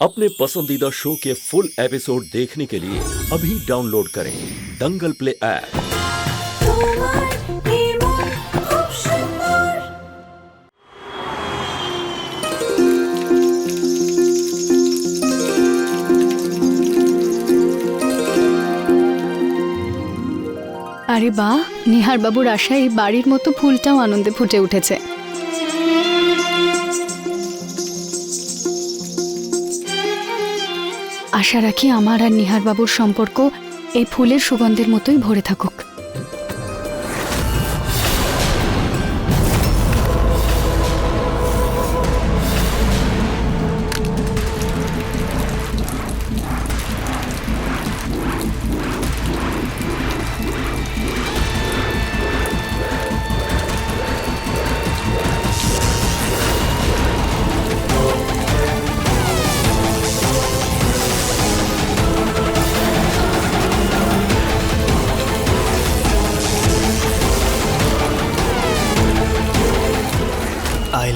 अपने पसंदीदा शो के फुल एपिसोड देखने के लिए अभी डाउनलोड करें दंगल प्ले ऐप তোমার নির্মল খুব সুন্দর আরে বাহ নিহার বাবুর আশায় এই বাড়ির মতো ফুলটাও আনন্দে ফুটে উঠেছে আশা রাখি আমার আর নিহার বাবুর সম্পর্ক এই ফুলের সুগন্ধের মতোই ভরে থাকুক।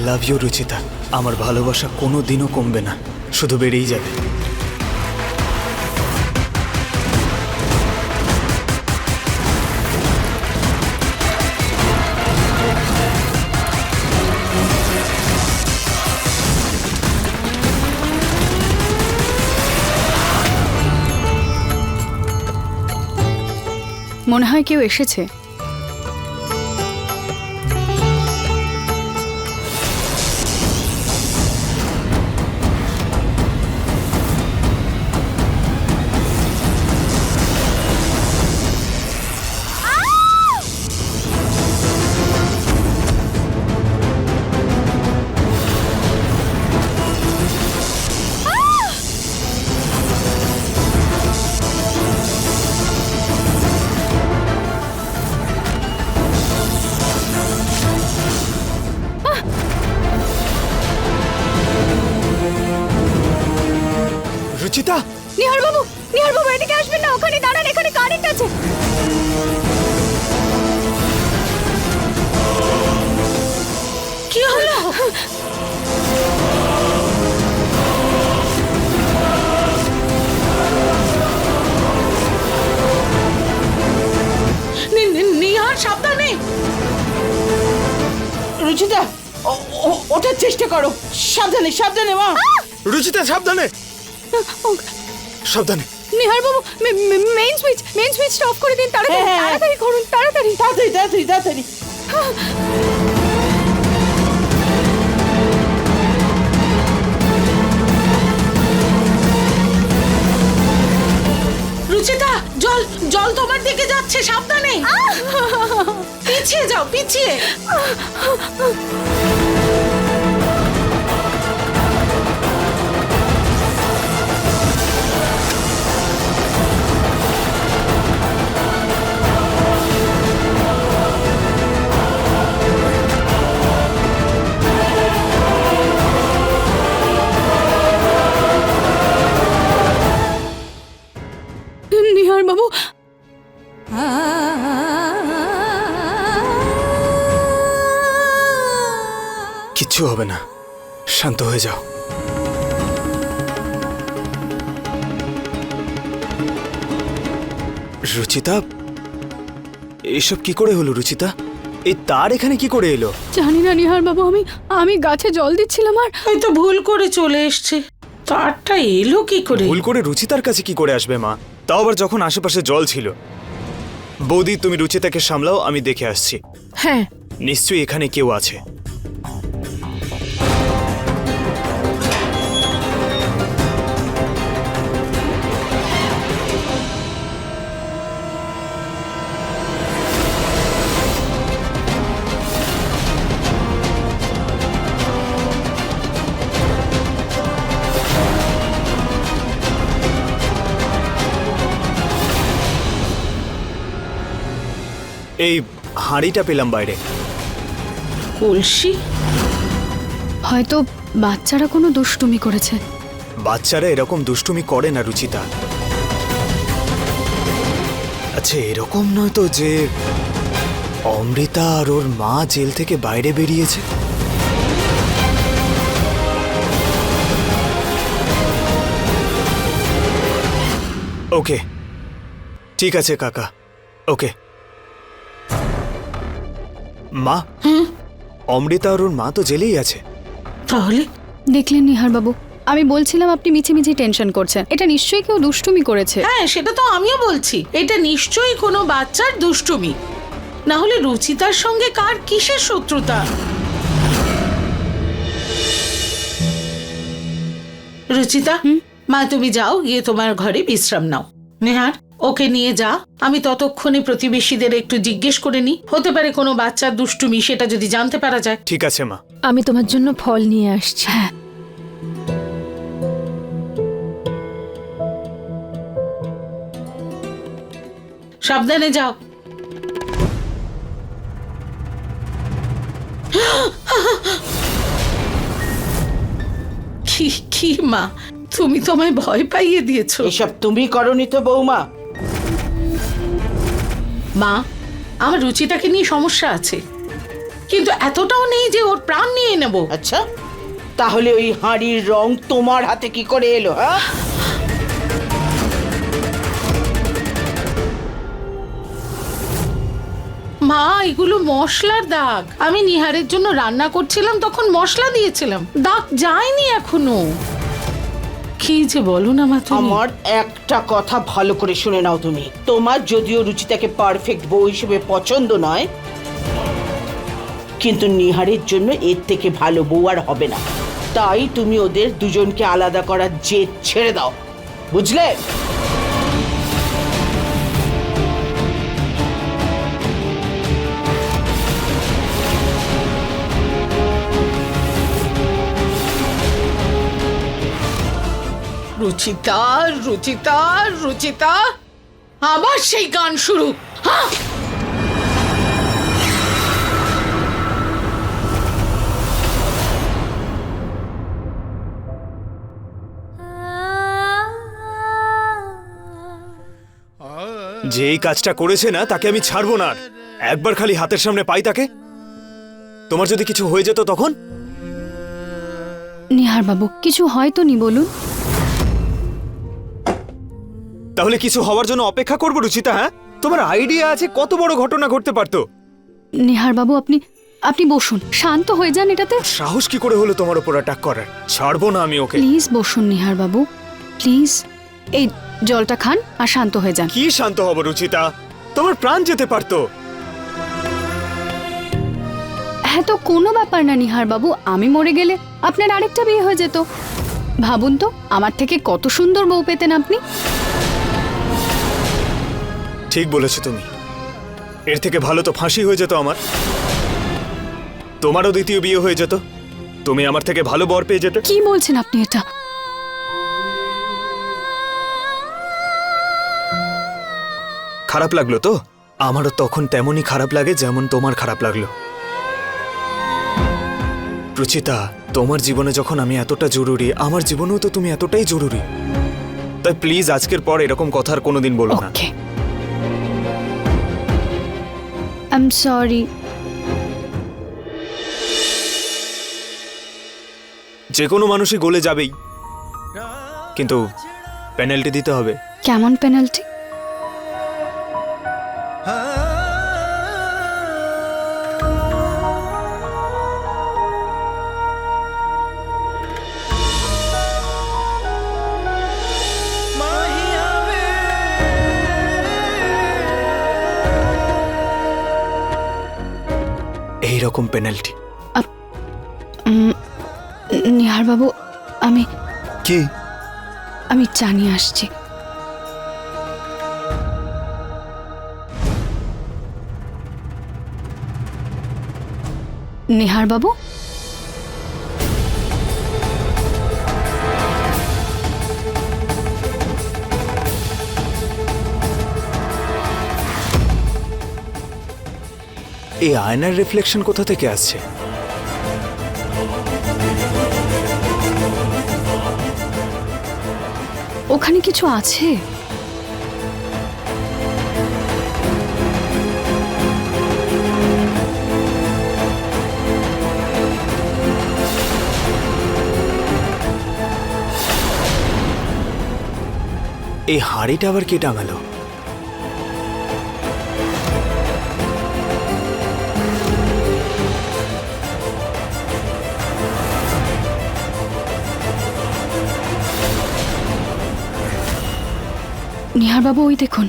লাভ ইউ রুচিতা আমার ভালোবাসা কোনো দিনও কমবে না। শুধু বেড়েই যাবে। মনে হয় কেউ এসেছে। রুচিতা নিহার বাবু নিহার বাবু এদিকে আসবেন না ওখানে দাঁড়ান এখানে কারেন্ট আছে। কি হলো? নি- নি- নিহার সাবধানে! রুচিতা ওঠার চেষ্টা করো। সাবধানে সাবধানে মা! রুচিতা সাবধানে! সাবধানে। Nihar babu main switch main সুইচটা অফ করে দিন তাড়াতাড়ি হ্যাঁ, হ্যাঁ। তাড়াতাড়ি করুন তাড়াতাড়ি। তাড়াতাড়ি তাড়াতাড়ি তাড়াতাড়ি। রুচিতা জল জল তোমার দিকে যাচ্ছে সাবধানে। পিছিয়ে যাও পিছিয়ে। কিচ্ছু হবে না। শান্ত হয়ে যাও। রুচিতা? এসব কি করে হলো রুচিতা? এই তার এখানে কি করে এলো? জানি না নিহার বাবু আমি আমি গাছে জল দিচ্ছিলাম আর এই তো ভুল করে চলে এসছে। তারটা এলো কি করে? ভুল করে রুচিতার কাছে কি করে আসবে মা? তাও আবার যখন আশেপাশে জল ছিল। বৌদি তুমি রুচিতাকে সামলাও আমি দেখে আসছি। হ্যাঁ। নিশ্চয়ই এখানে কেউ আছে। এই হাঁড়িটা পেলাম বাইরে। কলসি? হয়তো বাচ্চারা কোনো দুষ্টুমি করেছে। বাচ্চারা এরকম দুষ্টুমি করে না রুচিতা। আচ্ছা এরকম নয় তো যে অমৃতা আর ওর মা জেল থেকে বাইরে বেরিয়েছে? ওকে। ঠিক আছে কাকা। ওকে। মা? অমৃতা আর ওর মা তো জেলেই আছে। তাহলে? দেখলেন নিহার বাবু আমি বলছিলাম আপনি মিছি মিছি টেনশন করছেন। এটা নিশ্চয়ই কেউ দুষ্টুমি করেছে। হ্যাঁ সেটা তো আমিও বলছি। এটা নিশ্চয়ই কোনো বাচ্চার দুষ্টুমি। না হলে রুচিতার সঙ্গে কার কিসের শত্রুতা? রুচিতা মা তুমি যাও গিয়ে তোমার ঘরে বিশ্রাম নাও। নেহার? ওকে নিয়ে যা। আমি ততক্ষণে প্রতিবেশীদের একটু জিজ্ঞেস করে নি। হতে পারে কোনো বাচ্চার দুষ্টুমি সেটা যদি জানতে পারা যায়। ঠিক আছে মা। আমি তোমার জন্য ফল নিয়ে আসছি। হ্যাঁ। সাবধানে যাও। কি কি মা? তুমি তোমায় ভয় পাইয়ে দিয়েছ। এসব তুমি করনি তো বৌমা। মা আমার রুচিটাকে নিয়ে সমস্যা আছে। কিন্তু এতটাও নেই যে ওর প্রাণ নিয়ে নেব। আচ্ছা তাহলে ওই হাঁড়ির রং তোমার হাতে কি করে এলো হ্যাঁ? মা এগুলো মশলার দাগ। আমি নিহারের জন্য রান্না করছিলাম তখন মশলা দিয়েছিলাম। দাগ যায়নি এখনও। কি যে বলো না মা আমার একটা কথা ভালো করে শুনে নাও তুমি। তোমার যদিও রুচিতাকে পারফেক্ট বউ হিসেবে পছন্দ নয়, কিন্তু নিহারের জন্য এর থেকে ভালো বউ আর হবে না। তাই তুমি ওদের দুজনকে আলাদা করার জেদ ছেড়ে দাও। বুঝলে? রুচিতা রুচিতা রুচিতা। আবার সেই গান শুরু। হ্যাঁ যে এই কাজটা করেছে না তাকে আমি ছাড়বো না আর। একবার খালি হাতের সামনে পাই তাকে। তোমার যদি কিছু হয়ে যেত তখন? নিহার বাবু কিছু হয়তো নি বলুন। তাহলে কিছু হওয়ার জন্য অপেক্ষা করব রুচিতা হ্যাঁ? তোমার আইডিয়া আছে কত বড় ঘটনা ঘটতে পারতো? নিহার বাবু আপনি আপনি বসুন। শান্ত হয়ে যান এটাতে। সাহস কি করে হলো তোমার উপর অ্যাটাক করার? ছাড়বো না আমি ওকে। প্লিজ বসুন নিহার বাবু প্লিজ এই জলটা খান আর শান্ত হয়ে যান। কি শান্ত হব রুচিতা? তোমার প্রাণ যেতে পারতো। হ্যাঁ তো কোনো ব্যাপার না নিহার বাবু আমি মরে গেলে আপনার আরেকটা বিয়ে হয়ে যেত। ভাবুন তো আমার থেকে কত সুন্দর বউ পেতেন আপনি। ঠিক বলেছ তুমি। এর থেকে ভালো তো ফাঁসি হয়ে যেত আমার। তোমারও দ্বিতীয় বিয়ে হয়ে যেত। তুমি আমার থেকে ভালো বর পেয়ে যেতে। কি বলছেন আপনি এটা? খারাপ লাগল তো? আমারও তখন তেমনই খারাপ লাগে যেমন তোমার খারাপ লাগল। রুচিতা তোমার জীবনে যখন আমি এতটা জরুরি আমার জীবনেও তো তুমি এতটাই জরুরি। তাই প্লিজ আজকের পর এরকম কথা আর কোনোদিন বলো না। ওকে sorry. যে কোনো মানুষই গলে যাবেই। কিন্তু পেনাল্টি দিতে হবে। কেমন পেনাল্টি এই রকম পেনাল্টি নিহার বাবু আমি কি? আমি জানিয়ে আসছি। নিহার বাবু এই আয়নার রিফ্লেকশন কোথা থেকে আসছে? ওখানে কিছু আছে? এই হাঁড়িটা আবার কে টাঙালো? নিহার বাবু ওই দেখুন।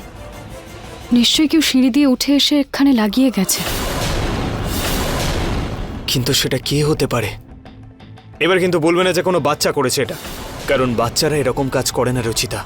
নিশ্চয়ই কেউ সিঁড়ি দিয়ে উঠে এসে এখানে লাগিয়ে গেছে। কিন্তু সেটা কে হতে পারে? এবার কিন্তু বলবে না যে কোনো বাচ্চা করেছে এটা। কারণ বাচ্চারা এরকম কাজ করে না রচিতা।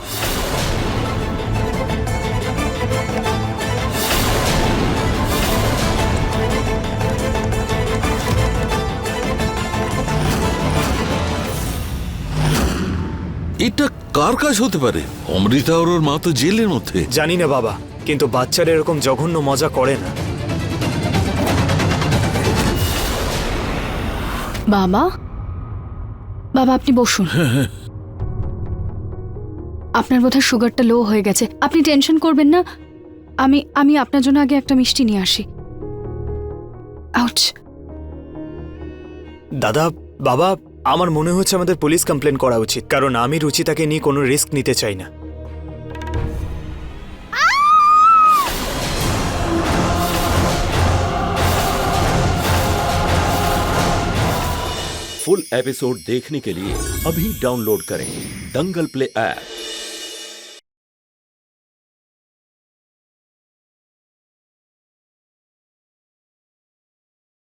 এটা কার কাজ হতে পারে? অমৃতা আর ওর মা তো জেলের মধ্যে। জানি না বাবা কিন্তু বাচ্চারা এরকম জঘন্য মজা করে না। বাবা? বাবা আপনি বসুন। আপনার বোধহয় সুগারটা লো হয়ে গেছে। আপনি টেনশন করবেন না। আমি আমি আপনার জন্য আগে একটা মিষ্টি নিয়ে আসি। আউচ। দাদা বাবা আমার মনে হচ্ছে আমাদের পুলিশ কমপ্লেন করা উচিত কারণ আমি রুচিতাকে নিয়ে কোনো রিস্ক নিতে চাই না फुल एपिसोड देखने के लिए अभी डाउनलोड करें दंगल प्ले ऐप